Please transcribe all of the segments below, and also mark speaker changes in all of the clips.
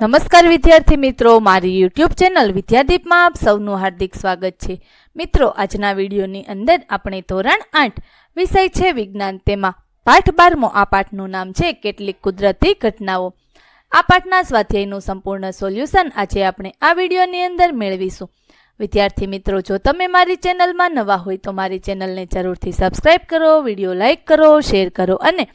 Speaker 1: નમસ્કાર વિદ્યાર્થી મિત્રો, મારી યુટ્યુબ ચેનલ વિદ્યાદીપમાં આપ સૌનું હાર્દિક સ્વાગત છે. મિત્રો, આજના વિડીયોની અંદર આપણે ધોરણ આઠ વિષય છે વિજ્ઞાન. તેમાં પાઠ બારમો, આ પાઠનું નામ છે કેટલીક કુદરતી ઘટનાઓ. આ પાઠના સ્વાધ્યાયનું સંપૂર્ણ સોલ્યુશન આજે આપણે આ વિડીયોની અંદર મેળવીશું. વિદ્યાર્થી મિત્રો, જો તમે મારી ચેનલમાં નવા હોય તો મારી ચેનલને જરૂરથી સબસ્ક્રાઇબ કરો, વીડિયો લાઇક કરો, શેર કરો અને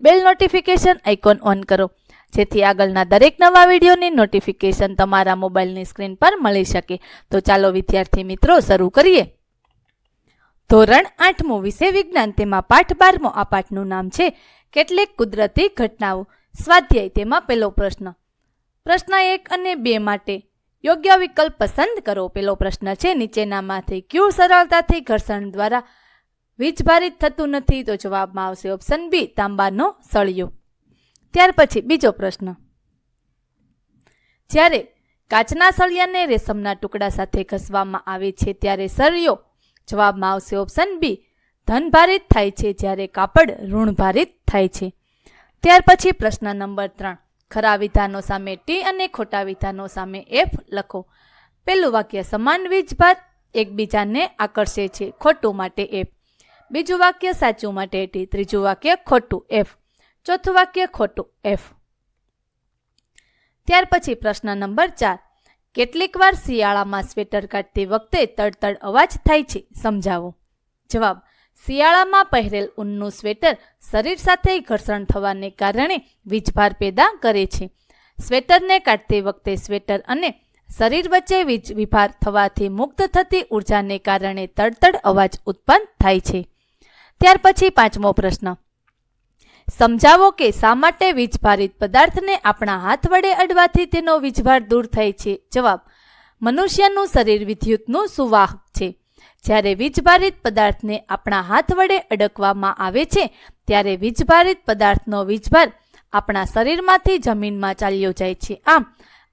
Speaker 1: બેલ નોટિફિકેશન આઇકોન ઓન કરો. જેથી આગળના દરેક નવા વિડીયોની નોટિફિકેશન તમારા મોબાઈલની સ્ક્રીન પર મળી શકે. તો ચાલો વિદ્યાર્થી મિત્રો, શરૂ કરીએ. ધોરણ આઠમું વિષય વિજ્ઞાન. તેમાં પાઠ બારમો. આ પાઠનું નામ છે, કેટલીક કુદરતી ઘટનાઓ? સ્વાધ્યાય. તેમાં પહેલો પ્રશ્ન પ્રશ્ન એક અને બે માટે યોગ્ય વિકલ્પ પસંદ કરો. પેલો પ્રશ્ન છે, નીચેનામાંથી ક્યુ સરળતાથી ઘર્ષણ દ્વારા વીજભારિત થતું નથી? તો જવાબમાં આવશે ઓપ્શન બી તાંબાનો સળિયો. ત્યાર પછી બીજો પ્રશ્ન. જ્યારે કાચના સળિયાને રેશમના ટુકડા સાથે ઘસવામાં આવે છે, ત્યારે સળિયો જવાબમાં આવશે ઓપ્શન બી ધનભારિત થાય છે, જ્યારે કાપડ ઋણભારિત થાય છે. ત્યાર પછી પ્રશ્ન નંબર ત્રણ, ખરા વિધાનો સામે ટી અને ખોટા વિધાનો સામે એફ લખો. પહેલું વાક્ય, સમાન વીજભાર એકબીજાને આકર્ષે છે, ખોટું માટે એફ બીજું વાક્ય, સાચું માટે ટી ત્રીજું વાક્ય, ખોટું એફ ચોથું વાક્ય ખોટું એફ ત્યાર પછી પ્રશ્ન નંબર ચાર. કેટલીક વાર શિયાળામાં સ્વેટર કાઢતી વખતે તડતડ અવાજ થાય છે, સમજાવો. જવાબ. શિયાળામાં પહેરેલ ઊનનું સ્વેટર શરીર સાથે ઘર્ષણ થવાને કારણે વીજભાર પેદા કરે છે. સ્વેટરને કાઢતી વખતે સ્વેટર અને શરીર વચ્ચે વીજ વિભાર થવાથી મુક્ત થતી ઉર્જાને કારણે તડતડ અવાજ ઉત્પન્ન થાય છે. ત્યાર પછી પાંચમો પ્રશ્ન. સમજાવો કે શા માટે વીજભારિત પદાર્થને આપણા હાથ વડે અડવાથી તેનો વીજભાર દૂર થાય છે? જવાબ, મનુષ્યનું શરીર વિદ્યુતનું સુવાહક છે. જ્યારે વીજભારિત પદાર્થને આપણા હાથ વડે અડકવામાં આવે છે, ત્યારે વીજભારિત પદાર્થનો વીજભાર આપણા શરીરમાંથી જમીનમાં ચાલ્યો જાય છે. આમ,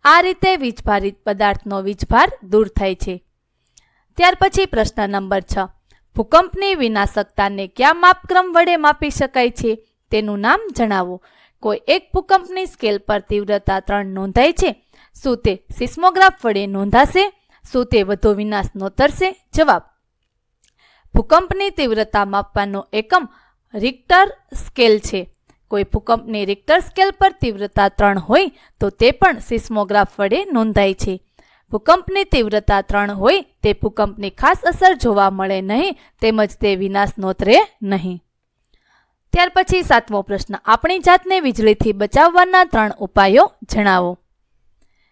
Speaker 1: આ રીતે વીજભારિત પદાર્થનો વીજભાર દૂર થાય છે. ત્યાર પછી પ્રશ્ન નંબર છ. ભૂકંપની વિનાશકતાને કયા માપક્રમ વડે માપી શકાય છે? તેનું નામ જણાવો. કોઈ એક ભૂકંપની સ્કેલ પર તીવ્રતા ત્રણ નોંધાય છે, શું તે સિસ્મોગ્રાફ વડે નોંધાશે, શું તે વધુ વિનાશ નોતરશે જવાબ. ભૂકંપની તીવ્રતા માપવાનો એકમ રિક્ટર સ્કેલ છે. કોઈ ભૂકંપની રિક્ટર સ્કેલ પર તીવ્રતા ત્રણ હોય, તો તે પણ સિસ્મોગ્રાફ વડે નોંધાય છે. ભૂકંપની તીવ્રતા ત્રણ હોય, તે ભૂકંપની ખાસ અસર જોવા મળે નહીં, તેમજ તે વિનાશ નોતરે નહીં. ત્યાર પછી સાતમો પ્રશ્ન. આપણી જાતને વીજળીથી બચાવવાના ત્રણ ઉપાયો જણાવો.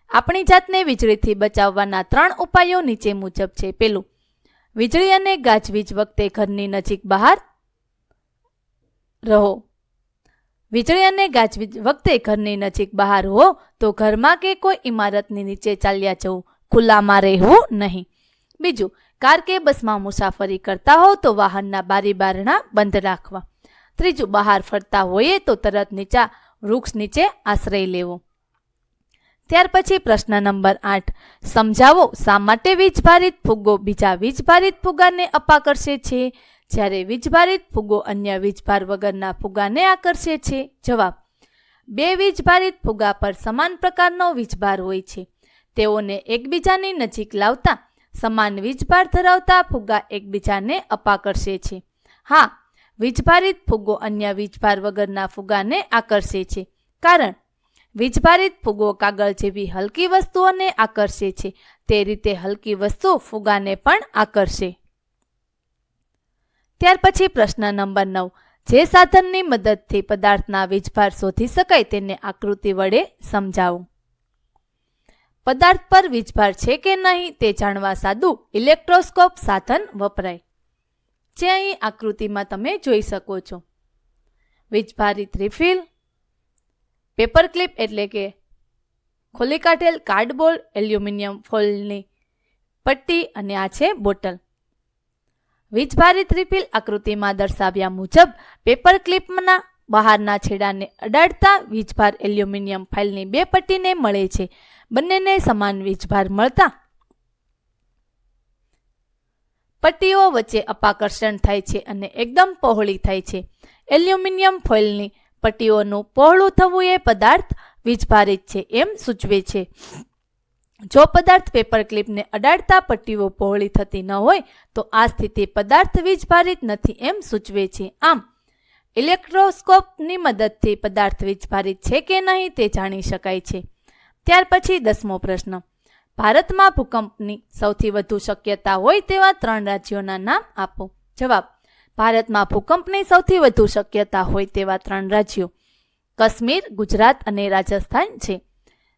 Speaker 1: આપણી જાતને વીજળીથી બચાવવાના ત્રણ ઉપાયો નીચે મુજબ છે. પેલું, વીજળી અને ગાજવીજ વખતે ઘરની નજીક બહાર રહો. વીજળી અને ગાજવીજ વખતે ઘરની નજીક બહાર હો તો ઘરમાં કે કોઈ ઇમારતની નીચે ચાલ્યા જવું. ખુલ્લામાં રહેવું નહીં. બીજું, કાર કે બસમાં મુસાફરી કરતા હો તો વાહનના બારી બારણા બંધ રાખવા. ત્રીજું બહાર ફરતા હોઈએ તો તરત નીચા વૃક્ષ નીચે આશ્રય લેવો. ત્યાર પછી પ્રશ્ન નંબર આઠ. સમજાવો શા માટે વીજભારિત ફુગ્ગો બીજા વીજભારિત ફુગ્ગાને અપાકર્ષે છે? જ્યારે વીજભારિત ફુગ્ગો અન્ય વીજભાર વગરના ફુગ્ગાને આકર્ષે છે? જવાબ. બે વીજભારિત ફુગ્ગા પર સમાન પ્રકારનો વીજભાર હોય છે. તેઓને એકબીજાની નજીક લાવતા સમાન વીજભાર ધરાવતા ફુગ્ગા એકબીજાને અપાકર્ષે છે. હા વીજભારિત ફુગ્ગો અન્ય વીજભાર વગરના ફુગ્ગાને આકર્ષે છે. કારણ, વીજભારિત ફુગ્ગો કાગળ જેવી હલકી વસ્તુઓને આકર્ષે છે. તે રીતે હલકી વસ્તુ ફુગ્ગાને પણ આકર્ષે. ત્યાર પછી પ્રશ્ન નંબર નવ. જે સાધનની મદદથી પદાર્થના વીજભાર શોધી શકાય તેને આકૃતિ વડે સમજાવો. પદાર્થ પર વીજભાર છે કે નહીં તે જાણવા સાદું ઇલેક્ટ્રોસ્કોપ સાધન વપરાય. જે અહીં આકૃતિમાં તમે જોઈ શકો છો. વીજભારિત રિફિલ પેપર ક્લિપ એટલે કે ખોલી કાઢેલ કાર્ડબોર્ડ એલ્યુમિનિયમ ફોઇલની પટ્ટી અને આ છે બોટલ. વીજભારિત રિફિલ આકૃતિમાં દર્શાવ્યા મુજબ પેપર ક્લિપના બહારના છેડાને અડાડતા વીજભાર એલ્યુમિનિયમ ફાઇલની બે પટ્ટીને મળે છે. બંનેને સમાન વીજભાર મળતા પટ્ટીઓ વચ્ચે અપાકર્ષણ થાય છે અને એકદમ પહોળી થાય છે. એલ્યુમિનિયમ ફોઇલની પટ્ટીઓનું પહોળું થવું એ પદાર્થ વીજભારિત છે એમ સૂચવે છે. જો પદાર્થ પેપર ક્લિપને અડાડતા પટ્ટીઓ પહોળી થતી ન હોય, તો આ સ્થિતિ પદાર્થ વીજભારિત નથી એમ સૂચવે છે. આમ, ઇલેક્ટ્રોસ્કોપની મદદથી પદાર્થ વીજભારિત છે કે નહીં તે જાણી શકાય છે. ત્યાર પછી દસમો પ્રશ્ન. ભારતમાં ભૂકંપની સૌથી વધુ શક્યતા હોય તેવા ત્રણ રાજ્યોના નામ આપો. જવાબ, ભારતમાં ભૂકંપની સૌથી વધુ શક્યતા હોય તેવા ત્રણ રાજ્યો. કાશ્મીર, ગુજરાત અને રાજસ્થાન છે.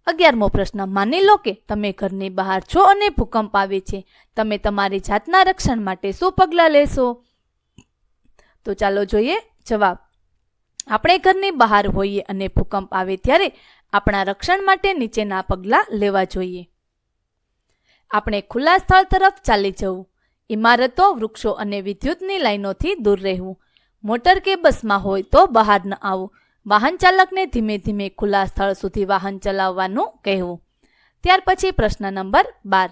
Speaker 1: અગિયારમો પ્રશ્ન, માની લો કે તમે ઘરની બહાર છો અને ભૂકંપ આવે છે. તમે તમારી જાતના રક્ષણ માટે શું પગલાં લેશો? તો ચાલો જોઈએ. જવાબ, આપણે ઘરની બહાર હોઈએ અને ભૂકંપ આવે ત્યારે આપણા રક્ષણ માટે નીચેના પગલાં લેવા જોઈએ. આપણે ખુલ્લા સ્થળ તરફ ચાલી જવું. ઇમારતો વૃક્ષો અને વિદ્યુતની લાઈનોથી દૂર રહેવું. મોટર કે બસમાં હોય તો બહાર ન આવવું. વાહન ચાલકને ધીમે ધીમે ખુલ્લા સ્થળ સુધી વાહન ચલાવવાનું કહેવું. ત્યાર પછી પ્રશ્ન નંબર બાર.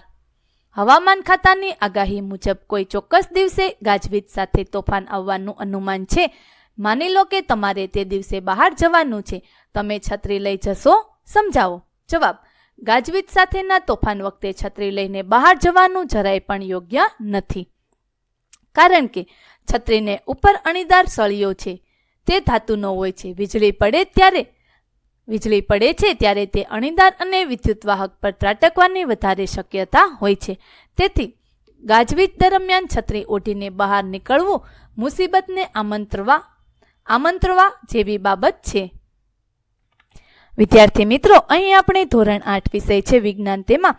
Speaker 1: હવામાન ખાતાની આગાહી મુજબ કોઈ ચોક્કસ દિવસે ગાજવીજ સાથે તોફાન આવવાનું અનુમાન છે? માની લો કે તમારે તે દિવસે બહાર જવાનું છે. તમે છત્રી લઈ જશો? સમજાવો. જવાબ. ગાજવીજ સાથેના તોફાન વખતે છત્રી લઈને બહાર જવાનું જરાય પણ યોગ્ય નથી. કારણ કે છત્રીને ઉપર અણીદાર સળીઓ છે, તે ધાતુનો હોય છે. વીજળી પડે ત્યારે, વીજળી પડે છે ત્યારે તે અણીદાર અને વિદ્યુત વાહક પર ત્રાટકવાની વધારે શક્યતા હોય છે. તેથી, ગાજવીજ દરમિયાન છત્રી ઓઢીને બહાર નીકળવું મુસીબતને આમંત્રવા આમંત્રવા જેવી બાબત છે. વિદ્યાર્થી મિત્રો, અહીં આપણે ધોરણ આઠ વિષય છે વિજ્ઞાન. તેમાં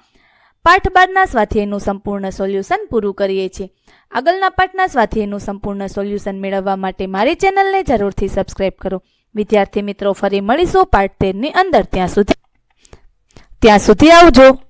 Speaker 1: પાઠ બારના સ્વાધ્યાયનું સંપૂર્ણ સોલ્યુશન પૂરું કરીએ છીએ. આગળના પાઠના સ્વાધ્યાયનું સંપૂર્ણ સોલ્યુશન મેળવવા માટે મારી ચેનલને જરૂરથી સબસ્ક્રાઇબ કરો. વિદ્યાર્થી મિત્રો, ફરી મળીશું પાઠ તેરની અંદર. ત્યાં સુધી ત્યાં સુધી આવજો.